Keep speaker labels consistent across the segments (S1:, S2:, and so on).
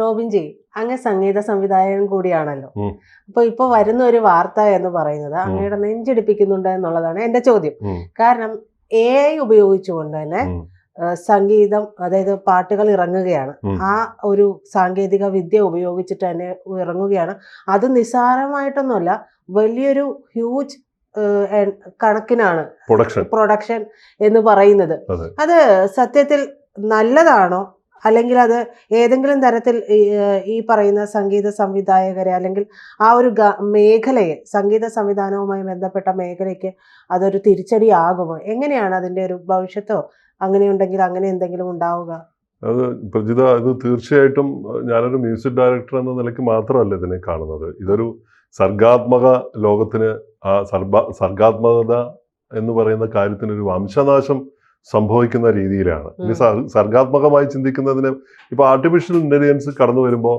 S1: Robin G അങ്ങ് സംഗീത സംവിധായകൻ കൂടിയാണല്ലോ. അപ്പൊ ഇപ്പൊ വരുന്ന ഒരു വാർത്ത എന്ന് പറയുന്നത് അങ്ങയുടെ നെഞ്ചടിപ്പിക്കുന്നുണ്ട് എന്നുള്ളതാണ് എന്റെ ചോദ്യം. കാരണം എ ഐ ഉപയോഗിച്ചുകൊണ്ട് തന്നെ സംഗീതം അതായത് പാട്ടുകൾ ഇറങ്ങുകയാണ്. ആ ഒരു സാങ്കേതിക വിദ്യ ഉപയോഗിച്ചിട്ട് തന്നെ ഇറങ്ങുകയാണ്. അത് നിസ്സാരമായിട്ടൊന്നുമല്ല വലിയൊരു ഹ്യൂജ് കണക്കിനാണ്
S2: പ്രൊഡക്ഷൻ
S1: പ്രൊഡക്ഷൻ എന്ന് പറയുന്നത്.
S2: അത്
S1: സത്യത്തിൽ നല്ലതാണോ? അല്ലെങ്കിൽ അത് ഏതെങ്കിലും തരത്തിൽ ഈ, പറയുന്ന സംഗീത സംവിധായകരെ അല്ലെങ്കിൽ ആ ഒരു മേഖലയെ സംഗീത സംവിധാനവുമായി ബന്ധപ്പെട്ട മേഖലയ്ക്ക് അതൊരു തിരിച്ചടിയാകുമോ? എങ്ങനെയാണ് അതിന്റെ ഒരു ഭവിഷ്യത്തോ? അങ്ങനെയുണ്ടെങ്കിൽ അങ്ങനെ എന്തെങ്കിലും ഉണ്ടാവുക?
S2: അത് പ്രജിത ഇത് തീർച്ചയായിട്ടും ഞാനൊരു മ്യൂസിക് ഡയറക്ടർ എന്ന നിലയ്ക്ക് മാത്രമല്ല ഇതിനെ കാണുന്നത്. ഇതൊരു സർഗാത്മക ലോകത്തിന് ആ സർഗാത്മകത എന്ന് പറയുന്ന കാര്യത്തിനൊരു വംശനാശം സംഭവിക്കുന്ന രീതിയിലാണ്. ഇനി സർഗാത്മകമായി ചിന്തിക്കുന്നതിന് ഇപ്പൊ ആർട്ടിഫിഷ്യൽ ഇന്റലിജൻസ് കടന്നു വരുമ്പോൾ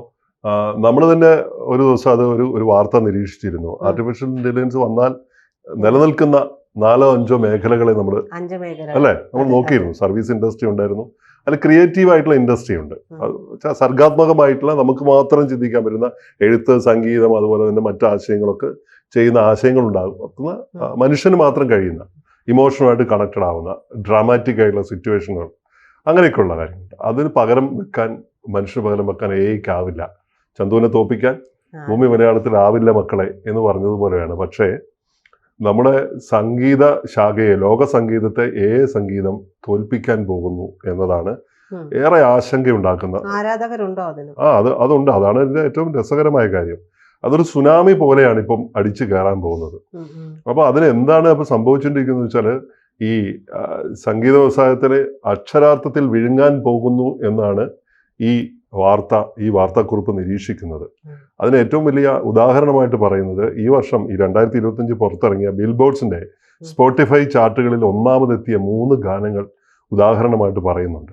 S2: നമ്മൾ തന്നെ ഒരു ദിവസം അത് ഒരു ഒരു വാർത്ത നിരീക്ഷിച്ചിരുന്നു. ആർട്ടിഫിഷ്യൽ ഇന്റലിജൻസ് വന്നാൽ നിലനിൽക്കുന്ന നാലോ അഞ്ചോ മേഖലകളെ നമ്മൾ അല്ലേ? നമ്മൾ നോക്കിയിരുന്നു. സർവീസ് ഇൻഡസ്ട്രി ഉണ്ടായിരുന്നു. അതിൽ ക്രിയേറ്റീവ് ആയിട്ടുള്ള ഇൻഡസ്ട്രി ഉണ്ട്. സർഗാത്മകമായിട്ടുള്ള നമുക്ക് മാത്രം ചിന്തിക്കാൻ പറ്റുന്ന എഴുത്ത് സംഗീതം അതുപോലെ തന്നെ മറ്റു ആശയങ്ങളൊക്കെ ചെയ്യുന്ന ആശയങ്ങളുണ്ടാകും. ഉണ്ടാകുന്ന മനുഷ്യന് മാത്രം കഴിയുന്ന ഇമോഷനുമായിട്ട് കണക്റ്റഡ് ആവുന്ന ഡ്രാമാറ്റിക് ആയിട്ടുള്ള സിറ്റുവേഷനുകൾ അങ്ങനെയൊക്കെയുള്ള കാര്യങ്ങൾ. അതിന് പകരം വെക്കാൻ മനുഷ്യന് പകരം വെക്കാൻ ഏയ്ക്കാവില്ല ചന്തുവിനെ തോപ്പിക്കാൻ. ഭൂമി മലയാളത്തിൽ ആവില്ല മക്കളെ എന്ന് പറഞ്ഞതുപോലെയാണ് പക്ഷേ നമ്മുടെ സംഗീത ശാഖയെ ലോക സംഗീതത്തെ ഏ സംഗീതം തോൽപ്പിക്കാൻ പോകുന്നു എന്നതാണ് ഏറെ ആശങ്കയുണ്ടാക്കുന്ന
S1: ആരാധകരുണ്ടോ
S2: ആ അത് അതുണ്ട്. അതാണ് ഇതിന്റെ ഏറ്റവും രസകരമായ കാര്യം. അതൊരു സുനാമി പോലെയാണ് ഇപ്പം അടിച്ചു കയറാൻ പോകുന്നത്.
S1: അപ്പോൾ അതിൽ
S2: അപ്പൊ എന്താണ് ഇപ്പൊ സംഭവിച്ചുകൊണ്ടിരിക്കുന്നത് വെച്ചാൽ ഈ സംഗീത വ്യവസായത്തിലെ അക്ഷരാർത്ഥത്തിൽ വിഴുങ്ങാൻ പോകുന്നു എന്നാണ് ഈ വാർത്ത ഈ വാർത്താക്കുറിപ്പ് നിരീക്ഷിക്കുന്നത്. അതിന് ഏറ്റവും വലിയ ഉദാഹരണമായിട്ട് പറയുന്നത് ഈ വർഷം ഈ രണ്ടായിരത്തി ഇരുപത്തിയഞ്ച് പുറത്തിറങ്ങിയ ബിൽബോർഡ്സിന്റെ സ്പോട്ടിഫൈ ചാർട്ടുകളിൽ ഒന്നാമതെത്തിയ മൂന്ന് ഗാനങ്ങൾ ഉദാഹരണമായിട്ട് പറയുന്നുണ്ട്.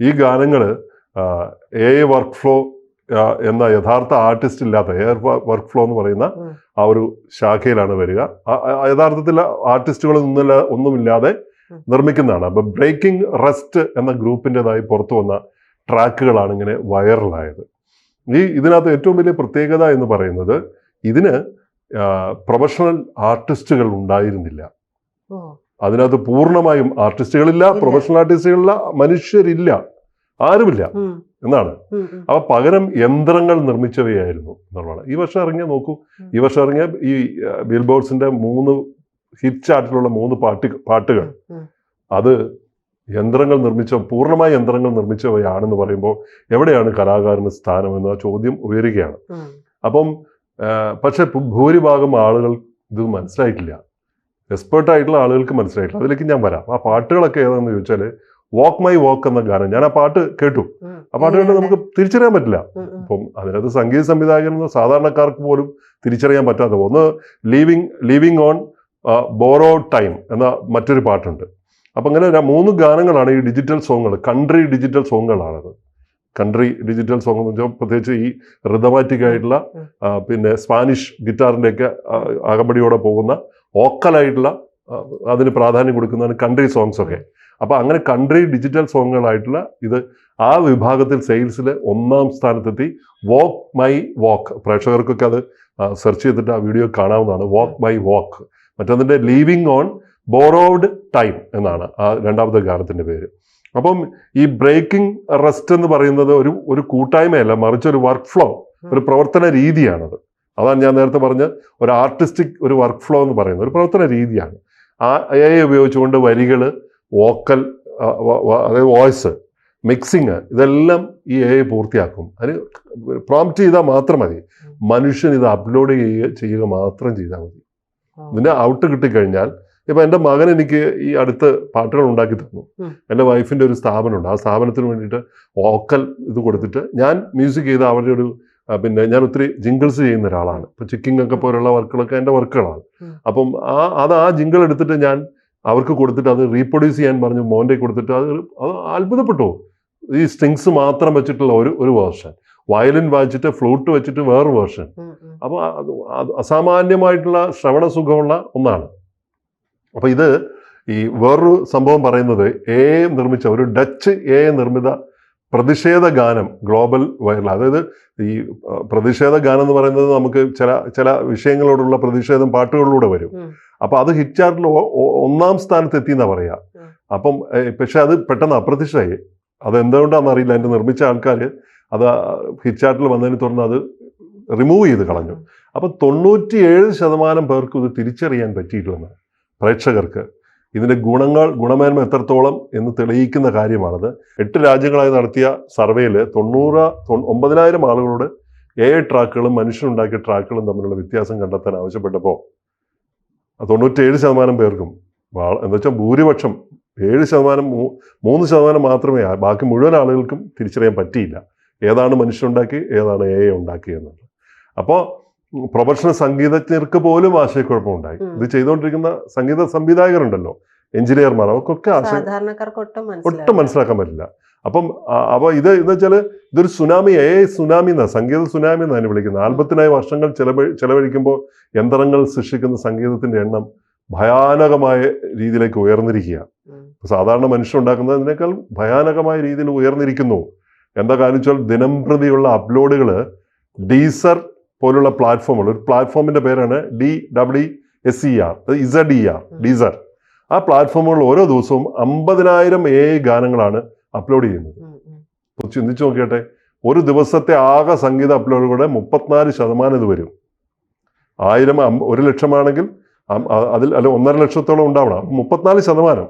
S2: ഈ ഗാനങ്ങൾ എ വർക്ക് ഫ്ലോ എന്ന യഥാർത്ഥ ആർട്ടിസ്റ്റ് ഇല്ലാത്ത എയർ വർക്ക് ഫ്ലോ എന്ന് പറയുന്ന ആ ഒരു ശാഖയിലാണ് വരിക. യഥാർത്ഥത്തിൽ ആർട്ടിസ്റ്റുകൾ നിന്നില്ല
S1: ഒന്നുമില്ലാതെ
S2: നിർമ്മിക്കുന്നതാണ്. അപ്പൊ ബ്രേക്കിംഗ് റെസ്റ്റ് എന്ന ഗ്രൂപ്പിന്റെതായി പുറത്തു വന്ന ട്രാക്കുകളാണ് ഇങ്ങനെ വൈറലായത്. ഈ ഇതിനകത്ത് ഏറ്റവും വലിയ പ്രത്യേകത എന്ന് പറയുന്നത് ഇതിന് പ്രൊഫഷണൽ ആർട്ടിസ്റ്റുകൾ ഉണ്ടായിരുന്നില്ല. അതിനകത്ത് പൂർണമായും ആർട്ടിസ്റ്റുകളില്ല പ്രൊഫഷണൽ ആർട്ടിസ്റ്റുകളില്ല മനുഷ്യരില്ല. ആരുമില്ല. എന്നാണ്. അപ്പൊ പകരം യന്ത്രങ്ങൾ നിർമ്മിച്ചവയായിരുന്നു എന്നുള്ളതാണ്. ഈ വർഷം ഇറങ്ങിയ നോക്കൂ. ഈ വർഷം ഇറങ്ങിയ ഈ ബിൽ ബോർഡ്സിന്റെ മൂന്ന് ഹിറ്റ് ചാർട്ടിലുള്ള മൂന്ന് പാട്ട് പാട്ടുകൾ. അത് യന്ത്രങ്ങൾ നിർമ്മിച്ച പൂർണമായ യന്ത്രങ്ങൾ നിർമ്മിച്ചവയാണെന്ന് പറയുമ്പോൾ എവിടെയാണ് കലാകാരന്റെ സ്ഥാനം എന്ന ചോദ്യം ഉയരുകയാണ്. അപ്പം പക്ഷെ ഭൂരിഭാഗം ആളുകൾ ഇത് മനസ്സിലായിട്ടില്ല. എക്സ്പേർട്ടായിട്ടുള്ള ആളുകൾക്ക് മനസ്സിലായിട്ടില്ല. അതിലേക്ക് ഞാൻ വരാം. ആ പാട്ടുകളൊക്കെ ഏതാണെന്ന് ചോദിച്ചാൽ വാക്ക് മൈ വാക്ക് എന്ന ഗാനം. ഞാൻ ആ പാട്ട് കേട്ടു. ആ പാട്ട് കേട്ട് നമുക്ക് തിരിച്ചറിയാൻ പറ്റില്ല. അപ്പം അതിനകത്ത് സംഗീത സംവിധായകൻ എന്ന സാധാരണക്കാർക്ക് പോലും തിരിച്ചറിയാൻ പറ്റാത്ത ഒന്ന് living living on borrowed time എന്ന മറ്റൊരു പാട്ടുണ്ട്. അപ്പം അങ്ങനെ മൂന്ന് ഗാനങ്ങളാണ് ഈ ഡിജിറ്റൽ സോങ്ങുകൾ കൺട്രി ഡിജിറ്റൽ സോങ്ങുകളാണത് കൺട്രി ഡിജിറ്റൽ സോങ് എന്ന് വെച്ചാൽ പ്രത്യേകിച്ച് ഈ റിതമാറ്റിക് ആയിട്ടുള്ള പിന്നെ സ്പാനിഷ് ഗിറ്റാറിന്റെയൊക്കെ അകമ്പടിയോടെ പോകുന്ന ഓക്കലായിട്ടുള്ള അതിന് പ്രാധാന്യം കൊടുക്കുന്നതാണ് കൺട്രി സോങ്സ് ഒക്കെ. അപ്പോൾ അങ്ങനെ കൺട്രി ഡിജിറ്റൽ സോങ്ങുകളായിട്ടുള്ള ഇത് ആ വിഭാഗത്തിൽ സെയിൽസിൽ ഒന്നാം സ്ഥാനത്തെത്തി. വോക്ക് മൈ വോക്ക് പ്രേക്ഷകർക്കൊക്കെ അത് സെർച്ച് ചെയ്തിട്ട് ആ വീഡിയോ കാണാവുന്നതാണ്. വോക്ക് മൈ വോക്ക് മറ്റൊന്നിന്റെ ലീവിങ് ഓൺ ബോറോഡ് ടൈം എന്നാണ് ആ രണ്ടാമത്തെ ഗാനത്തിന്റെ പേര്. അപ്പം ഈ ബ്രേക്കിംഗ് റെസ്റ്റ് എന്ന് പറയുന്നത് ഒരു ഒരു കൂട്ടായ്മയല്ല മറിച്ച് ഒരു വർക്ക് ഫ്ലോ ഒരു പ്രവർത്തന രീതിയാണത്. അതാണ് ഞാൻ നേരത്തെ പറഞ്ഞ ഒരു ആർട്ടിസ്റ്റിക് ഒരു വർക്ക് ഫ്ലോ എന്ന് പറയുന്നത്. ഒരു പ്രവർത്തന രീതിയാണ്. ആ എ ഐ ഉപയോഗിച്ചുകൊണ്ട് വരികൾ വോക്കൽ അതായത് വോയിസ് മിക്സിങ് ഇതെല്ലാം ഈ എ ഐ പൂർത്തിയാക്കും. അതിന് പ്രോംപ്റ്റ് ചെയ്താൽ മാത്രം മതി. മനുഷ്യൻ ഇത് അപ്ലോഡ് ചെയ്യുക ചെയ്യുക മാത്രം ചെയ്താൽ മതി. ഇതിന്റെ ഔട്ട് കിട്ടിക്കഴിഞ്ഞാൽ ഇപ്പൊ എന്റെ മകൻ എനിക്ക് ഈ അടുത്ത് പാട്ടുകൾ ഉണ്ടാക്കി തന്നു. എന്റെ വൈഫിന്റെ ഒരു സ്ഥാപനമുണ്ട്. ആ സ്ഥാപനത്തിന് വേണ്ടിയിട്ട് വോക്കൽ ഇത് കൊടുത്തിട്ട് ഞാൻ മ്യൂസിക് ചെയ്ത അവരുടെ ഒരു പിന്നെ ഞാൻ ഒത്തിരി ജിങ്കിൾസ് ചെയ്യുന്ന ഒരാളാണ്. ഇപ്പൊ ചിക്കിങ് ഒക്കെ പോലുള്ള വർക്കുകളൊക്കെ എന്റെ വർക്കുകളാണ്. അപ്പം ആ അത് ആ ജിങ്കിൾ എടുത്തിട്ട് ഞാൻ അവർക്ക് കൊടുത്തിട്ട് അത് റീപ്രൊഡ്യൂസ് ചെയ്യാൻ പറഞ്ഞു മോന്റെ കൊടുത്തിട്ട് അത് അത് അത്ഭുതപ്പെട്ടു. ഈ സ്ട്രിങ്സ് മാത്രം വെച്ചിട്ടുള്ള ഒരു ഒരു വേർഷൻ വയലിൻ വായിച്ചിട്ട് ഫ്ലൂട്ട് വെച്ചിട്ട് വേറൊരു വേർഷൻ. അപ്പോൾ അസാമാന്യമായിട്ടുള്ള ശ്രവണ സുഖമുള്ള ഒന്നാണ്. അപ്പോൾ ഇത് ഈ വേറൊരു സംഭവം പറയുന്നത് എ നിർമ്മിച്ച ഒരു ഡച്ച് എ നിർമ്മിത പ്രതിഷേധ ഗാനം ഗ്ലോബൽ വൈറൽ അതായത് ഈ പ്രതിഷേധ ഗാനം എന്ന് പറയുന്നത് നമുക്ക് ചില ചില വിഷയങ്ങളോടുള്ള പ്രതിഷേധം പാട്ടുകളിലൂടെ വരും.
S1: ഉം.
S2: അപ്പൊ അത് ഹിറ്റ് ചാർട്ടിൽ ഒന്നാം സ്ഥാനത്ത് എത്തി എന്നാ പറയാ. അപ്പം പക്ഷെ അത് പെട്ടെന്ന് അപ്രത്യക്ഷമായി അത് എന്തുകൊണ്ടാണെന്ന് അറിയില്ല. എന്റെ നിർമ്മിച്ച ആൾക്കാർ അത് ഹിറ്റ് ചാർട്ടിൽ വന്നതിന് തുടർന്ന് അത് റിമൂവ് ചെയ്ത് കളഞ്ഞു. അപ്പം തൊണ്ണൂറ്റിയേഴ് ശതമാനം പേർക്കും ഇത് തിരിച്ചറിയാൻ പറ്റിയിട്ടില്ലെന്ന് പ്രേക്ഷകർക്ക്. ഇതിന്റെ ഗുണങ്ങൾ ഗുണമേന്മ എത്രത്തോളം എന്ന് തെളിയിക്കുന്ന കാര്യമാണത്. എട്ട് രാജ്യങ്ങളായി നടത്തിയ സർവേയിൽ തൊണ്ണൂറ് ഒമ്പതിനായിരം ആളുകളോട് ഏഴ് ട്രാക്കുകളും മനുഷ്യനുണ്ടാക്കിയ ട്രാക്കുകളും തമ്മിലുള്ള വ്യത്യാസം കണ്ടെത്താൻ ആവശ്യപ്പെട്ടപ്പോൾ തൊണ്ണൂറ്റിയേഴ് ശതമാനം പേർക്കും എന്ന് വെച്ചാൽ ഭൂരിപക്ഷം ഏഴ് ശതമാനം മൂന്ന് ശതമാനം മാത്രമേ ബാക്കി മുഴുവൻ ആളുകൾക്കും തിരിച്ചറിയാൻ പറ്റിയില്ല. ഏതാണ് മനുഷ്യനുണ്ടാക്കി ഏതാണ് എ ഉണ്ടാക്കി എന്നുള്ളത്. അപ്പോൾ പ്രൊഫഷണൽ സംഗീതജ്ഞർക്ക് പോലും ആശയക്കുഴപ്പമുണ്ടായി.
S1: ഉണ്ടായി
S2: ഇത് ചെയ്തുകൊണ്ടിരിക്കുന്ന സംഗീത സംവിധായകരുണ്ടല്ലോ എഞ്ചിനീയർമാർ. അവർക്കൊക്കെ ആശയം
S1: ഒട്ടും
S2: മനസ്സിലാക്കാൻ പറ്റില്ല. അപ്പം അപ്പോൾ അപ്പൊ ഇത് എന്ന് വെച്ചാൽ ഇതൊരു സുനാമി എ സുനാമി എന്നാ സംഗീത സുനാമി എന്നാണ് വിളിക്കുന്നത്. ആൽബത്തിനായി വർഷങ്ങൾ ചെലവഴി ചെലവഴിക്കുമ്പോൾ യന്ത്രങ്ങൾ സൃഷ്ടിക്കുന്ന സംഗീതത്തിന്റെ എണ്ണം ഭയാനകമായ രീതിയിലേക്ക് ഉയർന്നിരിക്കുക സാധാരണ മനുഷ്യൻ ഉണ്ടാക്കുന്നതിനേക്കാൾ ഭയാനകമായ രീതിയിൽ ഉയർന്നിരിക്കുന്നു. എന്താ കാരണം വെച്ചാൽ ദിനം പ്രതിയുള്ള അപ്ലോഡുകൾ ഡീസർ പോലുള്ള പ്ലാറ്റ്ഫോമുകൾ ഒരു പ്ലാറ്റ്ഫോമിന്റെ പേരാണ് D W S E R Z E R Deezer ആ പ്ലാറ്റ്ഫോമുകൾ ഓരോ ദിവസവും അമ്പതിനായിരം എ ഗാനങ്ങളാണ് അപ്ലോഡ് ചെയ്യുന്നത്. ഒന്ന് ചിന്തിച്ചു നോക്കിയട്ടെ ഒരു ദിവസത്തെ ആകെ സംഗീത അപ്ലോഡുകളുടെ മുപ്പത്തിനാല് ശതമാനം ഇത് വരും ആയിരം ഒരു ലക്ഷമാണെങ്കിൽ അതിൽ അല്ല ഒന്നര ലക്ഷത്തോളം ഉണ്ടാവണം മുപ്പത്തിനാല് ശതമാനം.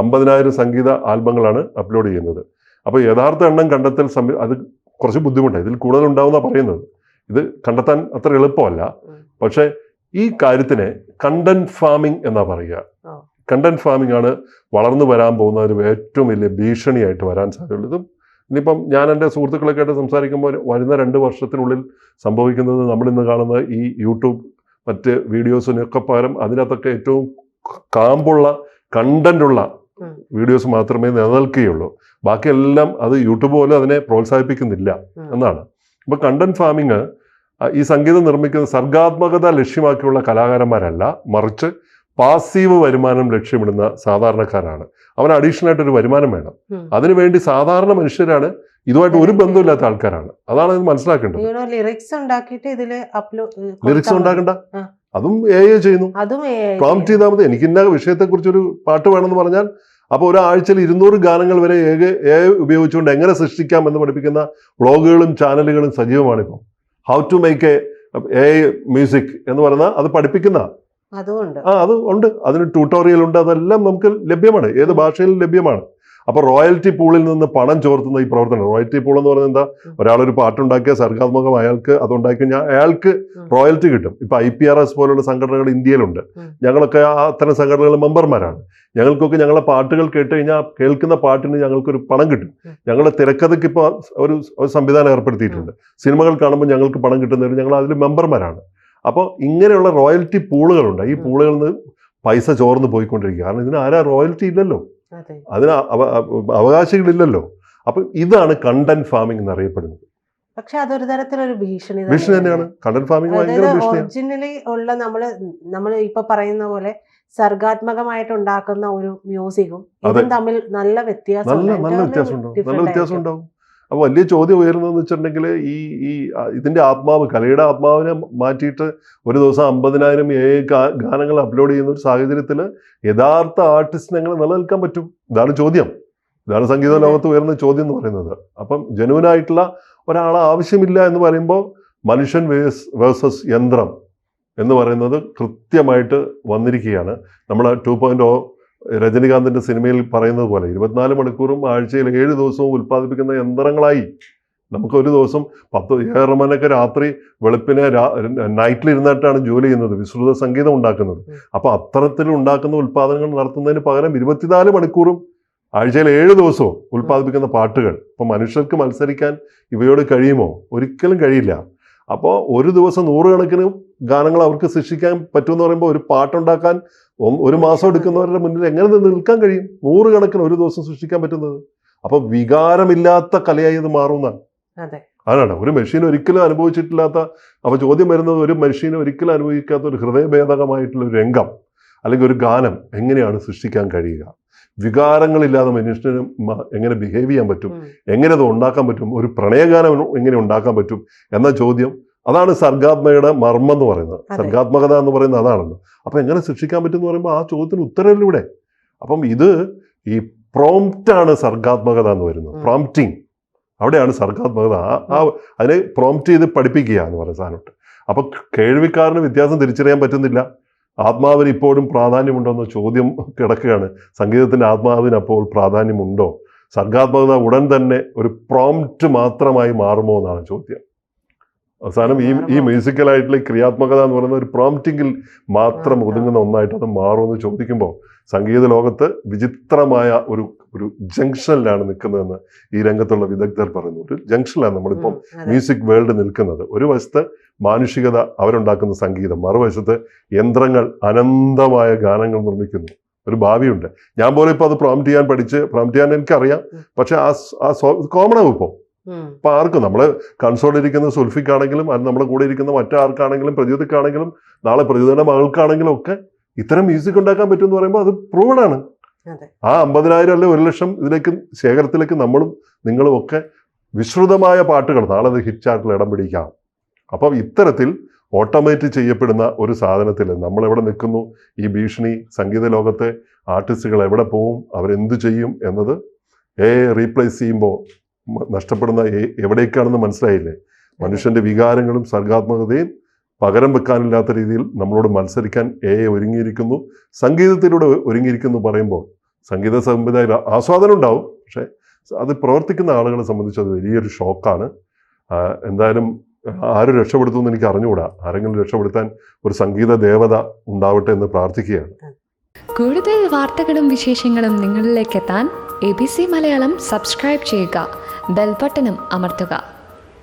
S2: അമ്പതിനായിരം സംഗീത ആൽബങ്ങളാണ് അപ്ലോഡ് ചെയ്യുന്നത് അപ്പോൾ യഥാർത്ഥ എണ്ണം കണ്ടെത്തൽ അത് കുറച്ച് ബുദ്ധിമുട്ടാണ് ഇതിൽ കൂടുതൽ ഉണ്ടാവുന്ന പറയുന്നത് ഇത് കണ്ടെത്താൻ അത്ര എളുപ്പമല്ല. പക്ഷേ ഈ കാര്യത്തിനെ കണ്ടന്റ് ഫാമിംഗ് എന്നാ പറയുക. കണ്ടന്റ് ഫാമിംഗ് ആണ് വളർന്നു വരാൻ പോകുന്ന ഒരു ഏറ്റവും വലിയ ഭീഷണിയായിട്ട് വരാൻ സാധ്യതയുള്ളതും ഇനിയിപ്പം ഞാൻ എന്റെ സുഹൃത്തുക്കളൊക്കെ ആയിട്ട് സംസാരിക്കുമ്പോൾ വരുന്ന രണ്ട് വർഷത്തിനുള്ളിൽ സംഭവിക്കുന്നത് നമ്മളിന്ന് കാണുന്ന ഈ യൂട്യൂബ് മറ്റ് വീഡിയോസിനൊക്കെ പകരം അതിനകത്തൊക്കെ ഏറ്റവും കാമ്പുള്ള കണ്ടന്റുള്ള. വീഡിയോസ് മാത്രമേ നിലനിൽക്കുകയുള്ളൂ. ബാക്കിയെല്ലാം അത് യൂട്യൂബ് പോലും അതിനെ പ്രോത്സാഹിപ്പിക്കുന്നില്ല എന്നാണ്. അപ്പോൾ കണ്ടന്റ് ഫാമിങ് ഈ സംഗീതം നിർമ്മിക്കുന്ന സർഗാത്മകത ലക്ഷ്യമാക്കിയുള്ള കലാകാരന്മാരല്ല മറിച്ച് പാസീവ് വരുമാനം ലക്ഷ്യമിടുന്ന സാധാരണക്കാരാണ്. അവന് അഡീഷണൽ ആയിട്ട് ഒരു വരുമാനം വേണം. അതിനുവേണ്ടി സാധാരണ മനുഷ്യരാണ് ഇതുമായിട്ട് ഒരു ബന്ധമില്ലാത്ത ആൾക്കാരാണ്. അതാണ് ഇത് മനസ്സിലാക്കേണ്ടത്.
S1: ലിറിക്സ് ഉണ്ടാക്കിയിട്ട് ഇതിൽ
S2: ലിറിക്സ് ഉണ്ടാക്കണ്ട. അതും എ ചെയ്യുന്നു.
S1: അതും AI
S2: പ്രോംപ്റ്റ് ചെയ്താൽ മതി. എനിക്ക് ഇന്ന വിഷയത്തെക്കുറിച്ചൊരു പാട്ട് വേണമെന്ന് പറഞ്ഞാൽ അപ്പോൾ ഒരാഴ്ചയിൽ ഇരുന്നൂറ് ഗാനങ്ങൾ വരെ ഏക എ ഉപയോഗിച്ചുകൊണ്ട് എങ്ങനെ സൃഷ്ടിക്കാം എന്ന് പഠിപ്പിക്കുന്ന വ്ളോഗുകളും ചാനലുകളും സജീവമാണിപ്പോൾ how to make a a music എന്ന് പറയുന്ന അത് പഠിപ്പിക്കുന്ന ആ അത് ഉണ്ട്. അതിന് ട്യൂട്ടോറിയൽ ഉണ്ട്. അതെല്ലാം നമുക്ക് ലഭ്യമാണ്. ഏത് ഭാഷയിലും ലഭ്യമാണ്. അപ്പൊ റോയൽറ്റി പൂളിൽ നിന്ന് പണം ചോർത്തുന്ന ഈ പ്രവർത്തനം. റോയൽറ്റി പൂൾ എന്ന് പറയുന്നത് എന്താ. ഒരാളൊരു പാട്ടുണ്ടാക്കിയ സർഗാത്മകം അയാൾക്ക് അതുണ്ടാക്കി കഴിഞ്ഞാൽ അയാൾക്ക് റോയൽറ്റി കിട്ടും. ഇപ്പൊ ഐ പി ആർ എസ് പോലുള്ള സംഘടനകൾ ഇന്ത്യയിലുണ്ട്. ഞങ്ങളൊക്കെ ആ അത്തരം സംഘടനകൾ മെമ്പർമാരാണ്. ഞങ്ങൾക്കൊക്കെ ഞങ്ങളെ പാട്ടുകൾ കേട്ട് കഴിഞ്ഞാൽ കേൾക്കുന്ന പാട്ടിന് ഞങ്ങൾക്കൊരു പണം കിട്ടും. ഞങ്ങളുടെ തിരക്കഥയ്ക്ക് ഇപ്പോൾ ഒരു ഒരു സംവിധാനം ഏർപ്പെടുത്തിയിട്ടുണ്ട്. സിനിമകൾ കാണുമ്പോൾ ഞങ്ങൾക്ക് പണം കിട്ടുന്നവർ ഞങ്ങൾ അതിൽ മെമ്പർമാരാണ്. അപ്പോൾ ഇങ്ങനെയുള്ള റോയൽറ്റി പൂളുകളുണ്ട്. ഈ പൂളുകളിൽ നിന്ന് പൈസ ചോർന്ന് പോയിക്കൊണ്ടിരിക്കുക. കാരണം ഇതിന് ആരാ റോയൽറ്റി ഇല്ലല്ലോ. അതിന് അവ- അവ- അവകാശികളില്ലല്ലോ. അപ്പം ഇതാണ് കണ്ടന്റ് ഫാമിംഗ് എന്നറിയപ്പെടുന്നത്.
S1: പക്ഷെ അതൊരു തരത്തിലൊരു ഭീഷണി
S2: ഭീഷണി തന്നെയാണ്. കണ്ടന്റ് ഫാമിംഗ്
S1: ഒറിജിനലി ഉള്ള നമ്മൾ നമ്മൾ ഇപ്പൊ പറയുന്ന പോലെ സർഗാത്മകമായിട്ട് ഉണ്ടാക്കുന്ന ഒരു മ്യൂസിക്കും തമ്മിൽ നല്ല വ്യത്യാസം
S2: നല്ല നല്ല വ്യത്യാസം ഉണ്ടാവും നല്ല വ്യത്യാസം ഉണ്ടാവും അപ്പോൾ വലിയ ചോദ്യം ഉയരുന്നതെന്ന് വെച്ചിട്ടുണ്ടെങ്കിൽ ഈ ഈ ഇതിന്റെ ഇതിന്റെ ആത്മാവ് കലയുടെ ആത്മാവിനെ മാറ്റിയിട്ട് ഒരു ദിവസം അമ്പതിനായിരം ഏ ഗാനങ്ങൾ അപ്ലോഡ് ചെയ്യുന്ന ഒരു സാഹചര്യത്തിൽ യഥാർത്ഥ ആർട്ടിസ്റ്റിനെ എങ്ങനെ നിലനിൽക്കാൻ പറ്റും? ഇതാണ് ചോദ്യം. ഇതാണ് സംഗീത ലോകത്ത് ഉയർന്ന ചോദ്യം എന്ന് പറയുന്നത്. അപ്പം ജനുവനായിട്ടുള്ള ഒരാളെ ആവശ്യമില്ല എന്ന് പറയുമ്പോൾ മനുഷ്യൻ വേസ് വേഴ്സസ് യന്ത്രം എന്ന് പറയുന്നത് കൃത്യമായിട്ട് വന്നിരിക്കുകയാണ്. നമ്മൾ ടു പോയിന്റ് ഓ രജനികാന്തിന്റെ സിനിമയിൽ പറയുന്നത് പോലെ ഇരുപത്തിനാല് മണിക്കൂറും ആഴ്ചയിൽ ഏഴ് ദിവസവും ഉൽപ്പാദിപ്പിക്കുന്ന യന്ത്രങ്ങളായി നമുക്ക് ഒരു ദിവസം പത്ത് ഏ റഹ്മാനൊക്കെ രാത്രി വെളുപ്പിനെ നൈറ്റിൽ ഇരുന്നിട്ടാണ് ജോലി ചെയ്യുന്നത് വിശ്രുത സംഗീതം ഉണ്ടാക്കുന്നത്.
S1: അപ്പോൾ
S2: അപ്പൊ അത്തരത്തിൽ ഉണ്ടാക്കുന്ന ഉൽപ്പാദനങ്ങൾ നടത്തുന്നതിന് പകരം ഇരുപത്തിനാല് മണിക്കൂറും ആഴ്ചയിൽ ഏഴ് ദിവസവും ഉൽപ്പാദിപ്പിക്കുന്ന പാട്ടുകൾ. ഇപ്പൊ മനുഷ്യർക്ക് മത്സരിക്കാൻ ഇവയോട് കഴിയുമോ? ഒരിക്കലും കഴിയില്ല. അപ്പോൾ ഒരു ദിവസം നൂറുകണക്കിന് ഗാനങ്ങൾ അവർക്ക് സൃഷ്ടിക്കാൻ പറ്റുമെന്ന് പറയുമ്പോൾ ഒരു പാട്ടുണ്ടാക്കാൻ ഒരു മാസം എടുക്കുന്നവരുടെ മുന്നിൽ എങ്ങനെ നിന്ന് നിൽക്കാൻ കഴിയും? നൂറുകണക്കിന് ഒരു ദിവസം സൃഷ്ടിക്കാൻ പറ്റുന്നത്. അപ്പോൾ വികാരമില്ലാത്ത കലയായി ഇത് മാറുന്നതാണ്
S1: അതെ.
S2: അതാണ് ഒരു മെഷീൻ ഒരിക്കലും അനുഭവിച്ചിട്ടില്ലാത്ത അപ്പോൾ ചോദ്യം വരുന്നത് ഒരു മെഷീൻ ഒരിക്കലും അനുഭവിക്കാത്ത ഒരു ഹൃദയഭേദകമായിട്ടുള്ള ഒരു രംഗം അല്ലെങ്കിൽ ഒരു ഗാനം എങ്ങനെയാണ് സൃഷ്ടിക്കാൻ കഴിയുക? വികാരങ്ങളില്ലാതെ മനുഷ്യന് എങ്ങനെ ബിഹേവ് ചെയ്യാൻ പറ്റും? എങ്ങനെ അത് ഉണ്ടാക്കാൻ പറ്റും? ഒരു പ്രണയഗാനം എങ്ങനെ ഉണ്ടാക്കാൻ പറ്റും? എന്ന ചോദ്യം. അതാണ് സർഗാത്മകയുടെ മർമ്മം എന്ന് പറയുന്നത്. സർഗാത്മകത എന്ന് പറയുന്നത് അതാണല്ലോ. അപ്പൊ എങ്ങനെ സൃഷ്ടിക്കാൻ പറ്റും എന്ന് പറയുമ്പോൾ ആ ചോദ്യത്തിന് ഉത്തരവിലൂടെ അപ്പം ഇത് ഈ പ്രോംപ്റ്റ് ആണ് സർഗാത്മകത എന്ന് വരുന്നത്. പ്രോംപ്റ്റിങ് അവിടെയാണ് സർഗാത്മകത. ആ- ആ അതിനെ പ്രോംപ്റ്റ് ചെയ്ത് പഠിപ്പിക്കുക എന്ന് പറയുന്ന സാധനമുണ്ട് അപ്പൊ കേൾവിക്കാരന് വ്യത്യാസം തിരിച്ചറിയാൻ പറ്റുന്നില്ല. ആത്മാവിന് ഇപ്പോഴും പ്രാധാന്യമുണ്ടോ എന്ന ചോദ്യം കിടക്കുകയാണ്. സംഗീതത്തിന്റെ ആത്മാവിന് അപ്പോൾ പ്രാധാന്യമുണ്ടോ? സർഗാത്മകത ഉടൻ തന്നെ ഒരു പ്രോംപ്റ്റ് മാത്രമായി മാറുമോ എന്നാണ് ചോദ്യം. അവസാനം ഈ ഈ? മ്യൂസിക്കലായിട്ടുള്ള ഈ ക്രിയാത്മകത എന്ന് പറയുന്ന ഒരു പ്രോംപ്റ്റിങ്ങിൽ മാത്രം. ഒതുങ്ങുന്ന ഒന്നായിട്ട് അത് മാറുമെന്ന് ചോദിക്കുമ്പോൾ സംഗീത ലോകത്ത് വിചിത്രമായ ഒരു ഒരു ജംഗ്ഷനിലാണ് നിൽക്കുന്നതെന്ന് ഈ രംഗത്തുള്ള വിദഗ്ധർ പറയുന്നു. ഒരു ജംഗ്ഷനിലാണ് നമ്മളിപ്പം മ്യൂസിക് വേൾഡ് നിൽക്കുന്നത്. ഒരു വശത്ത് മാനുഷികത അവരുണ്ടാക്കുന്ന സംഗീതം മറുവശത്ത് യന്ത്രങ്ങൾ അനന്തമായ ഗാനങ്ങൾ നിർമ്മിക്കുന്നു. ഒരു ഭാവിയുണ്ട്. ഞാൻ പോലും ഇപ്പോൾ അത് പ്രോംപ്റ്റ് ചെയ്യാൻ പഠിച്ച് പ്രോംപ്റ്റ് ചെയ്യാൻ എനിക്കറിയാം. പക്ഷേ ആ കോമണാവും ആ കോമൺ ആവും ഇപ്പോൾ
S1: ഉം,
S2: ഇപ്പൊ ആർക്കും? നമ്മൾ കൺസോളിരിക്കുന്ന സുൽഫിക്കാണെങ്കിലും അത് നമ്മുടെ കൂടെ ഇരിക്കുന്ന മറ്റാർക്കാണെങ്കിലും പ്രചോദിക്കാണെങ്കിലും നാളെ പ്രചോദന മകൾക്കാണെങ്കിലും ഒക്കെ ഇത്തരം മ്യൂസിക് ഉണ്ടാക്കാൻ പറ്റും എന്ന് പറയുമ്പോൾ അത് പ്രൂവഡ് ആണ്. ആ അമ്പതിനായിരം അല്ലെ ഒരു ലക്ഷം ഇതിലേക്ക് ശേഖരത്തിലേക്ക് നമ്മളും നിങ്ങളും ഒക്കെ വിശ്രുതമായ പാട്ടുകൾ നാളെ അത് ഹിറ്റ് ചാർട്ടിൽ ഇടം പിടിക്കാം. അപ്പം ഇത്തരത്തിൽ ഓട്ടോമേറ്റ് ചെയ്യപ്പെടുന്ന ഒരു സാധനത്തിൽ നമ്മൾ എവിടെ നിൽക്കുന്നു? ഈ ഭീഷണി സംഗീത ലോകത്തെ ആർട്ടിസ്റ്റുകൾ എവിടെ പോവും? അവരെന്ത് ചെയ്യും? എന്നത് എ റീപ്ലേസ് ചെയ്യുമ്പോൾ നഷ്ടപ്പെടുന്ന എവിടേക്കാണെന്ന് മനസ്സിലായില്ലേ? മനുഷ്യന്റെ വികാരങ്ങളും സർഗാത്മകതയും പകരം വെക്കാനില്ലാത്ത രീതിയിൽ നമ്മളോട് മത്സരിക്കാൻ എ ഒരുങ്ങിയിരിക്കുന്നു. സംഗീതത്തിലൂടെ ഒരുങ്ങിയിരിക്കുന്നു പറയുമ്പോൾ സംഗീത സംവിധായക ആസ്വാദനം ഉണ്ടാവും. പക്ഷെ അത് പ്രവർത്തിക്കുന്ന ആളുകളെ സംബന്ധിച്ച് അത് വലിയൊരു ഷോക്കാണ്. എന്തായാലും ആര് രക്ഷപ്പെടുത്തുമെന്ന് എനിക്ക് അറിഞ്ഞുകൂടാ. ആരെങ്കിലും രക്ഷപ്പെടുത്താൻ ഒരു സംഗീത ദേവത ഉണ്ടാവട്ടെ എന്ന് പ്രാർത്ഥിക്കുകയാണ്.
S3: കൂടുതൽ വാർത്തകളും വിശേഷങ്ങളും നിങ്ങളിലേക്ക് എത്താൻ A B C Malayalam subscribe ചെയ്യുക. ബെൽബട്ടനും അമർത്തുക